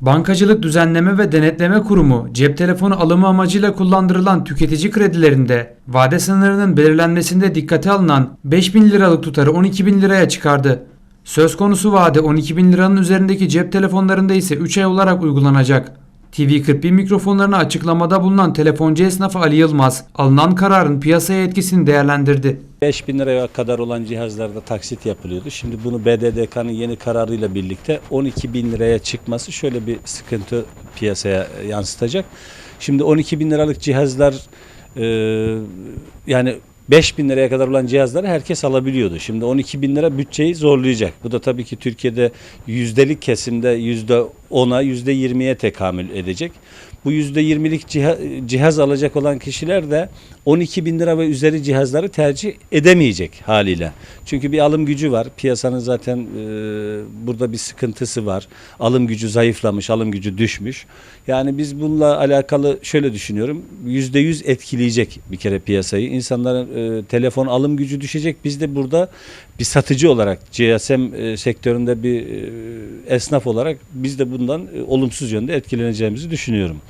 Bankacılık Düzenleme ve Denetleme Kurumu cep telefonu alımı amacıyla kullandırılan tüketici kredilerinde vade sınırının belirlenmesinde dikkate alınan 5000 liralık tutarı 12 bin liraya çıkardı. Söz konusu vade 12 bin liranın üzerindeki cep telefonlarında ise 3 ay olarak uygulanacak. TV41 mikrofonlarına açıklamada bulunan telefoncu esnafı Ali Yılmaz, alınan kararın piyasaya etkisini değerlendirdi. 5 bin liraya kadar olan cihazlarda taksit yapılıyordu. Şimdi bunu BDDK'nın yeni kararıyla birlikte 12 bin liraya çıkması şöyle bir sıkıntı piyasaya yansıtacak. Şimdi 12 bin liralık cihazlar e, yani 5 bin liraya kadar olan cihazları herkes alabiliyordu. Şimdi 12 bin lira bütçeyi zorlayacak. Bu da tabii ki Türkiye'de yüzdelik kesimde yüzde 10'a yüzde 20'ye tekamül edecek. Bu yüzde 20'lik cihaz, cihaz alacak olan kişiler de 12 bin lira ve üzeri cihazları tercih edemeyecek haliyle. Çünkü bir alım gücü var. Piyasanın zaten e, burada bir sıkıntısı var. Alım gücü zayıflamış, alım gücü düşmüş. Yani biz bununla alakalı şöyle düşünüyorum. Yüzde yüz etkileyecek bir kere piyasayı. İnsanların e, telefon alım gücü düşecek. Biz de burada bir satıcı olarak GSM e, sektöründe bir e, esnaf olarak biz de bundan e, olumsuz yönde etkileneceğimizi düşünüyorum.